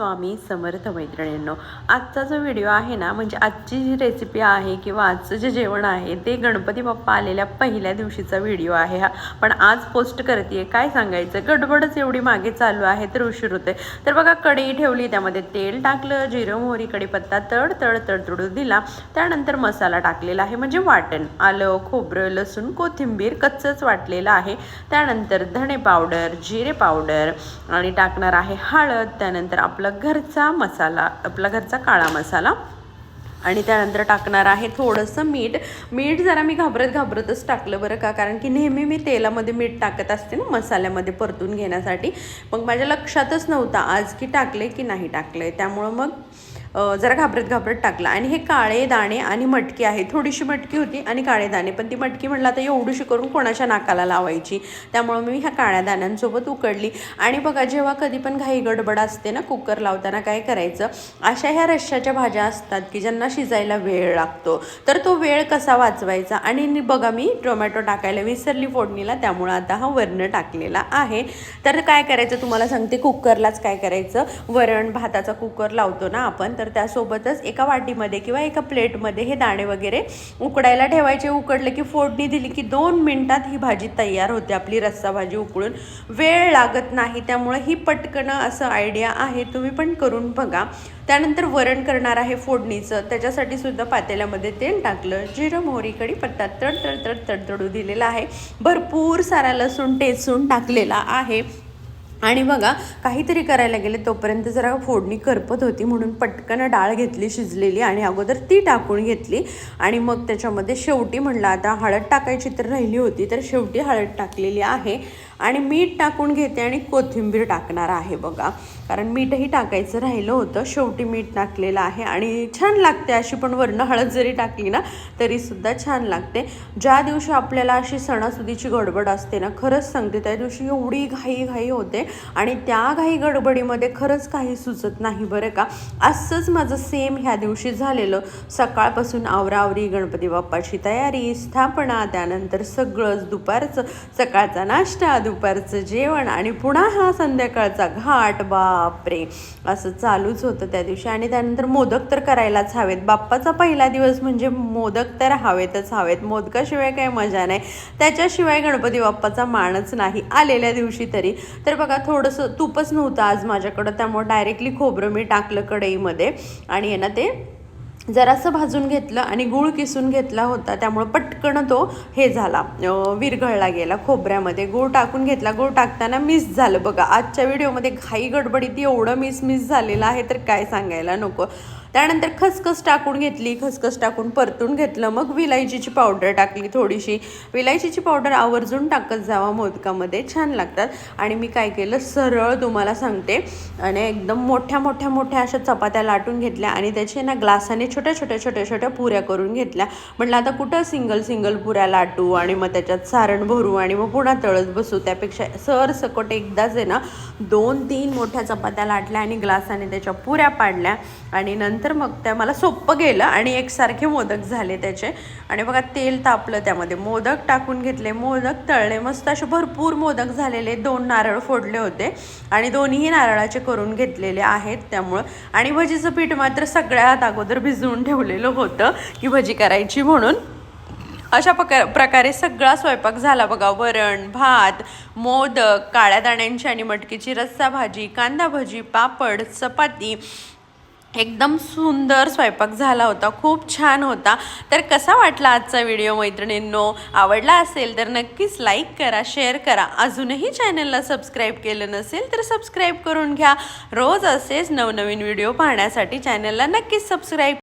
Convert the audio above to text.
स्वामी समर्थ मैत्रिणींनो आजचा जो व्हिडिओ आहे ना म्हणजे आजची जी रेसिपी आहे किंवा आजचं जे जेवण आहे ते गणपती बाप्पा आलेल्या पहिल्या दिवशीचा व्हिडिओ आहे हा. पण आज पोस्ट करते काय सांगायचं? गडबडच एवढी मागे चालू आहे तर उशीर होते तर बघा कढई ठेवली त्यामध्ये तेल टाकलं जिरं मोहरी कढीपत्ता तड तड तडतडू दिला. त्यानंतर मसाला टाकलेला आहे म्हणजे वाटण. आलं खोबरं लसूण कोथिंबीर कच्चंच वाटलेलं आहे. त्यानंतर धणे पावडर जिरे पावडर आणि टाकणार आहे हळद. त्यानंतर आपलं घरचा मसाला आपला घरचा काळा मसाला. आणि त्यानंतर टाकणार आहे थोडंसं मीठ. मीठ जरा मी घाबरत घाबरतच टाकलं बरं का? कारण की नेहमी मी तेलामध्ये मीठ टाकत असते ना मसाल्यामध्ये परतून घेण्यासाठी. मग माझ्या लक्षातच नव्हतं आज की टाकले की नाही टाकले त्यामुळं मग जरा घाबरत घाबरत टाकला. आणि हे काळे दाणे आणि मटकी आहे. थोडीशी मटकी होती आणि काळे दाणे. पण ती मटकी म्हटलं आता एवढीशी करून कोणाच्या नाकाला लावायची? त्यामुळं मी ह्या काळ्या दाण्यांसोबत उकडली. आणि बघा जेव्हा कधी पण घाई गडबड असते ना कुकर लावताना काय करायचं? अशा ह्या रश्श्याच्या भाज्या असतात की ज्यांना शिजायला वेळ लागतो. तर तो वेळ कसा वाचवायचा? आणि बघा मी टोमॅटो टाकायला विसरली फोडणीला. त्यामुळं आता हा वरण टाकलेला आहे. तर काय करायचं? तुम्हाला सांगते कुकरलाच काय करायचं? वरण भाताचा कुकर लावतो ना आपण तर त्यासोबतच एका वाटीमध्ये किंवा एका प्लेटमध्ये हे दाणे वगैरे उकडायला ठेवायचे. उकडले की फोडणी दिली की दोन मिनटात ही भाजी तयार होते. आपली रस्सा भाजी उकळून वेळ लागत नाही. त्यामुळे ही पटकन असं आयडिया आहे. तुम्ही पण करून बघा. त्यानंतर वरण करणार आहे फोडणीचं. त्याच्यासाठी सुद्धा पातेल्यामध्ये तेल टाकलं. जिरं मोहरीकडी पत्ता तड तड तड तडतडू दिलेला आहे. भरपूर सारा लसूण टेचून टाकलेला आहे. आणि बघा काहीतरी करायला गेले तोपर्यंत जरा फोडणी करपत होती म्हणून पटकन डाळ घेतली शिजलेली आणि अगोदर ती टाकून घेतली. आणि मग त्याच्यामध्ये शेवटी म्हणलं आता हळद टाकायची तर राहिली होती तर शेवटी हळद टाकलेली आहे. आणि मीठ टाकून घेते आणि कोथिंबीर टाकणार आहे बघा. कारण मीठही टाकायचं राहिलं होतं. शेवटी मीठ टाकलेलं आहे आणि छान लागते अशी पण वरणं हळद जरी टाकली ना तरीसुद्धा छान लागते. ज्या दिवशी आपल्याला अशी सणासुदीची गडबड असते ना खरंच सांगते त्या दिवशी एवढी घाई घाई होते आणि त्या घाई गडबडीमध्ये खरंच काही सुचत नाही बरं का. असंच माझं सेम ह्या दिवशी झालेलं. सकाळपासून आवरावरी गणपती बाप्पाची तयारी स्थापना त्यानंतर सगळंच दुपारचं सकाळचा नाश्ता दुपारचं जेवण आणि पुन्हा हा संध्याकाळचा घाट बा बापरे असं चालूच होतं त्या दिवशी. आणि त्यानंतर मोदक तर करायलाच हवेत. बाप्पाचा पहिला दिवस म्हणजे मोदक तर हवेतच हवेत. मोदकाशिवाय काही मजा नाही. त्याच्याशिवाय गणपती बाप्पाचा मानच नाही. आलेल्या दिवशी तरी. तर बघा थोडंसं तूपच नव्हतं आज माझ्याकडं. त्यामुळे डायरेक्टली खोबरं मी टाकलं कढईमध्ये. आणि आहे ना ते जरासं भाजून घेतलं आणि गूळ किसून घेतला होता त्यामुळं पटकन तो हे झाला. विरघळला गेला खोबऱ्यामध्ये. गूळ टाकून घेतला. गूळ टाकताना मिस झालं. बघा आजच्या व्हिडिओमध्ये घाई गडबडीत एवढं मिस मिस झालेलं आहे तर काय सांगायला नको. त्यानंतर खसखस टाकून घेतली खसखस टाकून परतून घेतलं मग विलायचीची पावडर टाकली थोडीशी. विलायचीची पावडर आवर्जून टाकत जावा मोदकामध्ये छान लागतात. आणि मी काय केलं सरळ तुम्हाला सांगते आणि एकदम मोठ्या मोठ्या मोठ्या अशा चपात्या लाटून घेतल्या आणि त्याचे ना ग्लासाने छोट्या छोट्या छोट्या छोट्या पुऱ्या करून घेतल्या. म्हटलं आता कुठं सिंगल सिंगल पुऱ्या लाटू आणि मग त्याच्यात सारण भरू आणि मग पुन्हा तळत बसू. त्यापेक्षा सर सकट एकदाच आहे ना दोन तीन मोठ्या चपात्या लाटल्या आणि ग्लासाने त्याच्या पुऱ्या पाडल्या. आणि नंतर मग त्या मला सोपं गेलं आणि एकसारखे मोदक झाले त्याचे. आणि बघा तेल तापलं त्यामध्ये. मोदक टाकून घेतले मोदक तळले. मस्त असे भरपूर मोदक झालेले. दोन नारळ फोडले होते आणि दोन्हीही नारळाचे करून घेतलेले आहेत त्यामुळं. आणि भजीचं पीठ मात्र सगळ्यात अगोदर भिजवून ठेवलेलं होतं की भजी करायची म्हणून. अशा प्रकार प्रकारे सगळा स्वयंपाक झाला बघा. वरण भात मोदक काळ्या दाण्यांची आणि मटकीची रस्सा भाजी कांदा भजी पापड चपाती एकदम सुंदर स्वयंपाक झाला होता खूप छान होता. तर कसा वाटला आजचा व्हिडिओ मैत्रिणींनो? आवडला असेल तर नक्कीच लाईक करा शेअर करा. अजूनही चॅनलला सबस्क्राईब केलं नसेल तर सबस्क्राईब करून घ्या. रोज असेच नवनवीन व्हिडिओ पाहण्यासाठी चॅनलला नक्कीच सबस्क्राईब